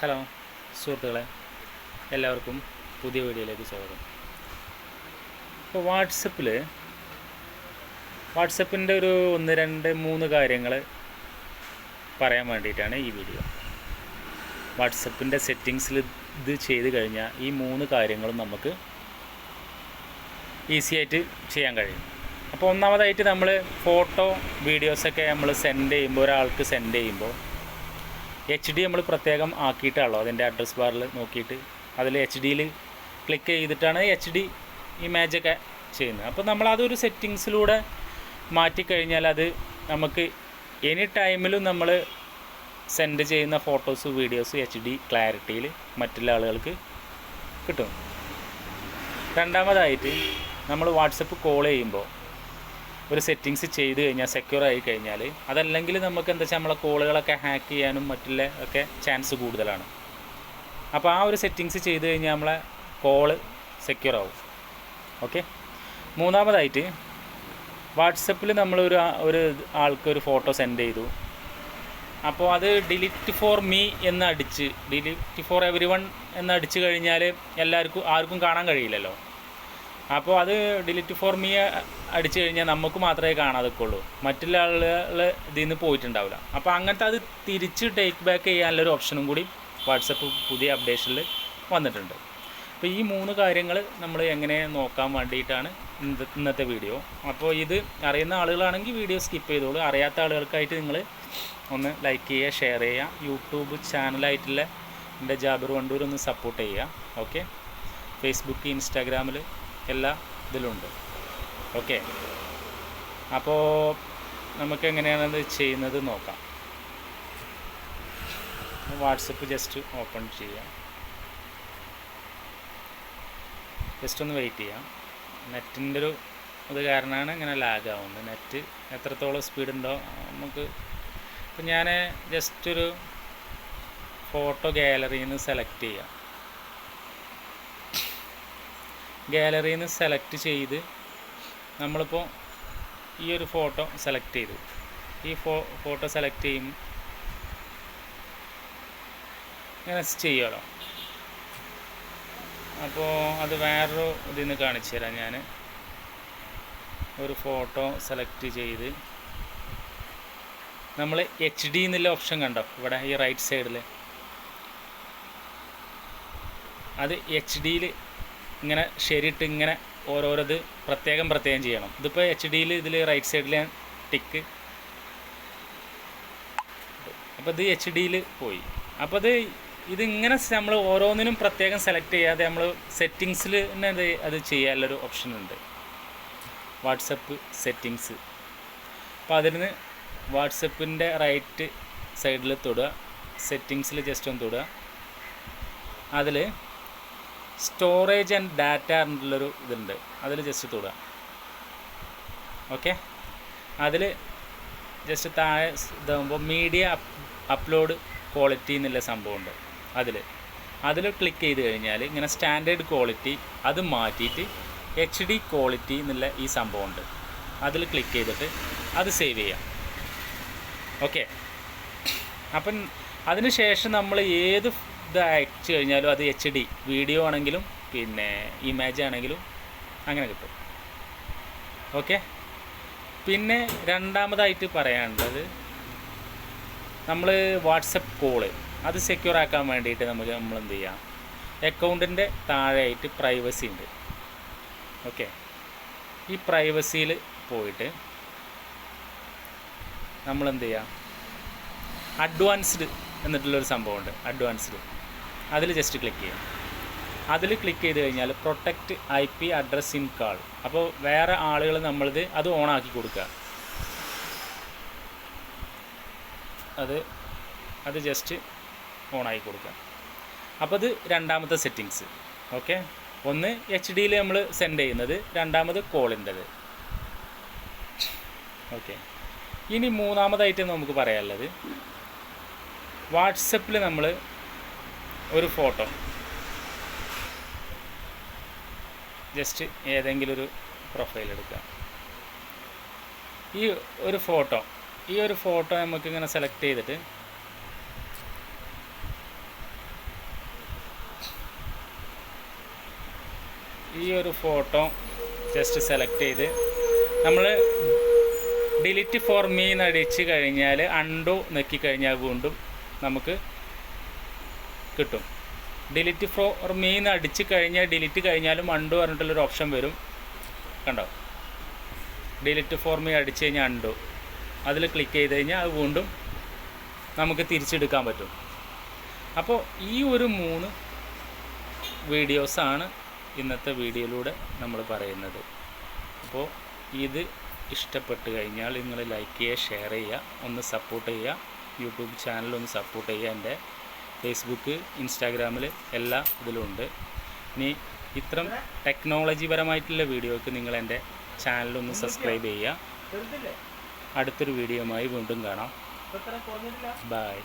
Hello സുഹൃത്തുക്കളെ എല്ലാവർക്കും പുതിയ വീഡിയോയിലേക്ക് സ്വാഗതം. ഇപ്പോൾ വാട്സപ്പിൽ വാട്സപ്പിന്റെ ഒരു ഒന്ന് രണ്ട് മൂന്ന് കാര്യങ്ങൾ പറയാൻ വേണ്ടിയിട്ടാണ് ഈ വീഡിയോ. വാട്സപ്പിന്റെ സെറ്റിങ്സിൽ ഇത് ചെയ്ത് കഴിഞ്ഞാൽ ഈ മൂന്ന് കാര്യങ്ങളും നമുക്ക് ഈസി ആയിട്ട് ചെയ്യാൻ കഴിയും. അപ്പോൾ ഒന്നാമതായിട്ട് നമ്മൾ ഫോട്ടോ വീഡിയോസൊക്കെ നമ്മൾ സെൻഡ് ചെയ്യുമ്പോൾ ഒരാൾക്ക് സെൻഡ് ചെയ്യുമ്പോൾ എച്ച് ഡി നമ്മൾ പ്രത്യേകം ആക്കിയിട്ടാണല്ലോ അതിന്റെ അഡ്രസ് ബാറിൽ നോക്കിയിട്ട്. അതിൽ എച്ച് ഡിയിൽ ക്ലിക്ക് ചെയ്തിട്ടാണ് എച്ച് ഡി ഇമേജൊക്കെ ചെയ്യുന്നത്. അപ്പോൾ നമ്മൾ അതൊരു സെറ്റിങ്സിലൂടെ മാറ്റിക്കഴിഞ്ഞാൽ അത് നമുക്ക് എനി ടൈമിലും നമ്മൾ സെൻഡ് ചെയ്യുന്ന ഫോട്ടോസ് വീഡിയോസ് എച്ച് ഡി ക്ലാരിറ്റിയിൽ മറ്റുള്ള ആളുകൾക്ക് കിട്ടും. രണ്ടാമതായിട്ട് നമ്മൾ വാട്സപ്പ് കോൾ ചെയ്യുമ്പോൾ ഒരു സെറ്റിങ്സ് ചെയ്ത് കഴിഞ്ഞാൽ സെക്യൂർ ആയി കഴിഞ്ഞാൽ അതല്ലെങ്കിൽ നമുക്ക് എന്താ വെച്ചാൽ നമ്മളെ കോളുകളൊക്കെ ഹാക്ക് ചെയ്യാനും മറ്റുള്ള ഒക്കെ ചാൻസ് കൂടുതലാണ്. അപ്പോൾ ആ ഒരു സെറ്റിങ്സ് ചെയ്ത് കഴിഞ്ഞാൽ നമ്മളെ കോൾ സെക്യൂർ ആവും. ഓക്കെ മൂന്നാമതായിട്ട് വാട്സപ്പിൽ നമ്മളൊരു ഒരു ആൾക്ക് ഒരു ഫോട്ടോ സെൻഡ് ചെയ്തു. അപ്പോൾ അത് ഡിലീറ്റ് ഫോർ മീ എന്ന് അടിച്ച് ഡിലീറ്റ് ഫോർ എവരി വൺ എന്ന് അടിച്ച് കഴിഞ്ഞാൽ എല്ലാവർക്കും ആർക്കും കാണാൻ കഴിയില്ലല്ലോ. അപ്പോൾ അത് ഡിലിറ്റ് ഫോർ അടിച്ചു കഴിഞ്ഞാൽ നമുക്ക് മാത്രമേ കാണാതൊക്കെയുള്ളൂ മറ്റുള്ള ആളുകൾ ഇതിൽ നിന്ന് പോയിട്ടുണ്ടാവില്ല. അപ്പോൾ അങ്ങനത്തെ അത് തിരിച്ച് ടേക്ക് ബാക്ക് ചെയ്യാനുള്ളൊരു ഓപ്ഷനും കൂടി വാട്സപ്പ് പുതിയ അപ്ഡേഷനിൽ വന്നിട്ടുണ്ട്. അപ്പോൾ ഈ മൂന്ന് കാര്യങ്ങൾ നമ്മൾ എങ്ങനെ നോക്കാൻ വേണ്ടിയിട്ടാണ് ഇന്നത്തെ വീഡിയോ അപ്പോൾ ഇത് അറിയുന്ന ആളുകളാണെങ്കിൽ വീഡിയോ സ്കിപ്പ് ചെയ്തോളൂ. അറിയാത്ത ആളുകൾക്കായിട്ട് നിങ്ങൾ ഒന്ന് ലൈക്ക് ചെയ്യുക ഷെയർ ചെയ്യുക. യൂട്യൂബ് ചാനലായിട്ടുള്ള എന്റെ ജാബിർ വണ്ടൂർ ഒന്ന് സപ്പോർട്ട് ചെയ്യുക ഓക്കെ ഫേസ്ബുക്ക് ഇൻസ്റ്റാഗ്രാമിൽ എല്ലാ ഇതിലുണ്ട്. ഓക്കെ. അപ്പോൾ നമുക്ക് എങ്ങനെയാണത് ചെയ്യുന്നത് നോക്കാം. വാട്സപ്പ് ജസ്റ്റ് ഓപ്പൺ ചെയ്യാം. ജസ്റ്റ് ഒന്ന് വെയിറ്റ് ചെയ്യാം. നെറ്റിന്റെ ഒരു ഇത് കാരണമാണ് ഇങ്ങനെ ലാഗ് ആവുന്നത് നെറ്റ് എത്രത്തോളം സ്പീഡ് ഉണ്ടോ നമുക്ക് ഇപ്പം ഞാൻ ജസ്റ്റ് ഒരു ഫോട്ടോ ഗാലറിയിൽ നിന്ന് സെലക്ട് ചെയ്യാം. ഗാലറിയിൽ നിന്ന് സെലക്ട് ചെയ്ത് നമ്മളിപ്പോൾ ഈ ഒരു ഫോട്ടോ സെലക്ട് ചെയ്തു. ഈ ഫോ ഫോട്ടോ സെലക്ട് ചെയ്യും. ഇങ്ങനെ ചെയ്യുമല്ലോ അപ്പോൾ അത് വേറൊരു ഇതിൽ നിന്ന് കാണിച്ചു തരാം ഞാൻ ഒരു ഫോട്ടോ സെലക്ട് ചെയ്ത്. നമ്മൾ എച്ച് ഡി എന്നുള്ള ഓപ്ഷൻ കണ്ടോ? ഇവിടെ ഈ റൈറ്റ് സൈഡിൽ അത് എച്ച് ഡിയിൽ ഇങ്ങനെ ശരിയിട്ട് ഇങ്ങനെ ഓരോരത് പ്രത്യേകം പ്രത്യേകം ചെയ്യണം. ഇതിപ്പോൾ എച്ച് ഡിയിൽ ഇതിൽ റൈറ്റ് സൈഡിൽ ഞാൻ ടിക്ക് അപ്പോൾ ഇത് എച്ച് ഡിയിൽ പോയി. അപ്പോൾ അത് ഇതിങ്ങനെ നമ്മൾ ഓരോന്നിനും പ്രത്യേകം സെലക്ട് ചെയ്യാതെ നമ്മൾ സെറ്റിങ്സിൽ തന്നെ അത് അത് ചെയ്യാനുള്ളൊരു ഓപ്ഷൻ ഉണ്ട്. വാട്സപ്പ് സെറ്റിങ്സ് അപ്പോൾ അതിന് വാട്സപ്പിന്റെ റൈറ്റ് സൈഡിൽ തൊടുക. സെറ്റിങ്സിൽ ജസ്റ്റ് ഒന്ന് തൊടുക. അതിൽ സ്റ്റോറേജ് ആൻഡ് ഡാറ്റ എന്നുള്ളൊരു ഇതുണ്ട്. അതിൽ ജസ്റ്റ് തൊടുക. ഓക്കെ അതിൽ ജസ്റ്റ് താഴെ ഇതാകുമ്പോൾ മീഡിയ അപ്ലോഡ് ക്വാളിറ്റി എന്നുള്ള സംഭവമുണ്ട്. അതിൽ അതിൽ ക്ലിക്ക് ചെയ്ത് കഴിഞ്ഞാൽ ഇങ്ങനെ സ്റ്റാൻഡേർഡ് ക്വാളിറ്റി അത് മാറ്റിയിട്ട് എച്ച് ഡി ക്വാളിറ്റി എന്നുള്ള ഈ സംഭവമുണ്ട്. അതിൽ ക്ലിക്ക് ചെയ്തിട്ട് അത് സേവ് ചെയ്യാം. ഓക്കെ അപ്പം അതിന് ശേഷം നമ്മൾ ഏത് ഇത് അയച്ചു കഴിഞ്ഞാലും അത് എച്ച് ഡി വീഡിയോ ആണെങ്കിലും പിന്നെ ഇമേജ് ആണെങ്കിലും അങ്ങനെ കിട്ടും. ഓക്കെ പിന്നെ രണ്ടാമതായിട്ട് പറയാനുള്ളത് നമ്മൾ വാട്സപ്പ് കോൾ അത് സെക്യൂർ ആക്കാൻ വേണ്ടിയിട്ട് നമുക്ക് നമ്മൾ എന്ത് ചെയ്യാം അക്കൗണ്ടിന്റെ താഴെയായിട്ട് പ്രൈവസി ഉണ്ട്. ഓക്കെ ഈ പ്രൈവസിയിൽ പോയിട്ട് നമ്മൾ എന്ത് ചെയ്യാം? അഡ്വാൻസ്ഡ് എന്നിട്ടുള്ളൊരു സംഭവമുണ്ട്. അഡ്വാൻസ്ഡ് അതിൽ ജസ്റ്റ് ക്ലിക്ക് ചെയ്യാം. അതിൽ ക്ലിക്ക് ചെയ്ത് കഴിഞ്ഞാൽ protect I P address in call അപ്പോൾ വേറെ ആളുകൾ നമ്മളിത് അത് ഓണാക്കി കൊടുക്കുക അത് അത് ജസ്റ്റ് ഓണാക്കി കൊടുക്കുക അപ്പോൾ അത് രണ്ടാമത്തെ സെറ്റിങ്സ് ഓക്കെ ഒന്ന് എച്ച് ഡിയിൽ നമ്മൾ സെൻഡ് ചെയ്യുന്നത് രണ്ടാമത് കോളിന്റെത് ഓക്കെ ഇനി മൂന്നാമതായിട്ട് നമുക്ക് പറയാനുള്ളത് വാട്സപ്പിൽ നമ്മൾ ഒരു ഫോട്ടോ. ജസ്റ്റ് ഏതെങ്കിലും ഒരു പ്രൊഫൈൽ എടുക്കാം. ഈ ഒരു ഫോട്ടോ ഈ ഒരു ഫോട്ടോ നമുക്കിങ്ങനെ സെലക്ട് ചെയ്തിട്ട് ഈ ഒരു ഫോട്ടോ ജസ്റ്റ് സെലക്ട് ചെയ്ത് നമ്മൾ ഡിലിറ്റ് ഫോർ മീ എന്ന് അടിച്ച് കഴിഞ്ഞാൽ അണ്ടു നെക്കിക്കഴിഞ്ഞാൽ വീണ്ടും നമുക്ക് കിട്ടും. ഡിലീറ്റ് ഫോർ മീ എന്ന് അടിച്ച് കഴിഞ്ഞാൽ ഡിലിറ്റ് കഴിഞ്ഞാലും അണ്ടു പറഞ്ഞിട്ടുള്ളൊരു ഓപ്ഷൻ വരും. കണ്ടോ? ഡിലിറ്റ് ഫോർ മീ അടിച്ച് കഴിഞ്ഞാൽ അണ്ടു അതിൽ ക്ലിക്ക് ചെയ്ത് കഴിഞ്ഞാൽ അത് വീണ്ടും നമുക്ക് തിരിച്ചെടുക്കാൻ പറ്റും. അപ്പോൾ ഈ ഒരു മൂന്ന് വീഡിയോസാണ് ഇന്നത്തെ വീഡിയോയിലൂടെ നമ്മൾ പറയുന്നത്. അപ്പോൾ ഇത് ഇഷ്ടപ്പെട്ട് കഴിഞ്ഞാൽ നിങ്ങൾ ലൈക്ക് ചെയ്യുക ഷെയർ ചെയ്യുക ഒന്ന് സപ്പോർട്ട് ചെയ്യുക യൂട്യൂബ് ചാനൽ ഒന്ന് സപ്പോർട്ട് ചെയ്യുക എന്റെ ഫേസ്ബുക്ക് ഇൻസ്റ്റാഗ്രാമിൽ എല്ലാ ഇതിലും ഉണ്ട്. ഇനി ഇത്തരം ടെക്നോളജി പരമായിട്ടുള്ള വീഡിയോക്ക് നിങ്ങൾ എന്റെ ചാനലൊന്ന് സബ്സ്ക്രൈബ് ചെയ്യുക. അടുത്തൊരു വീഡിയോയുമായി വീണ്ടും കാണാം. ബായ്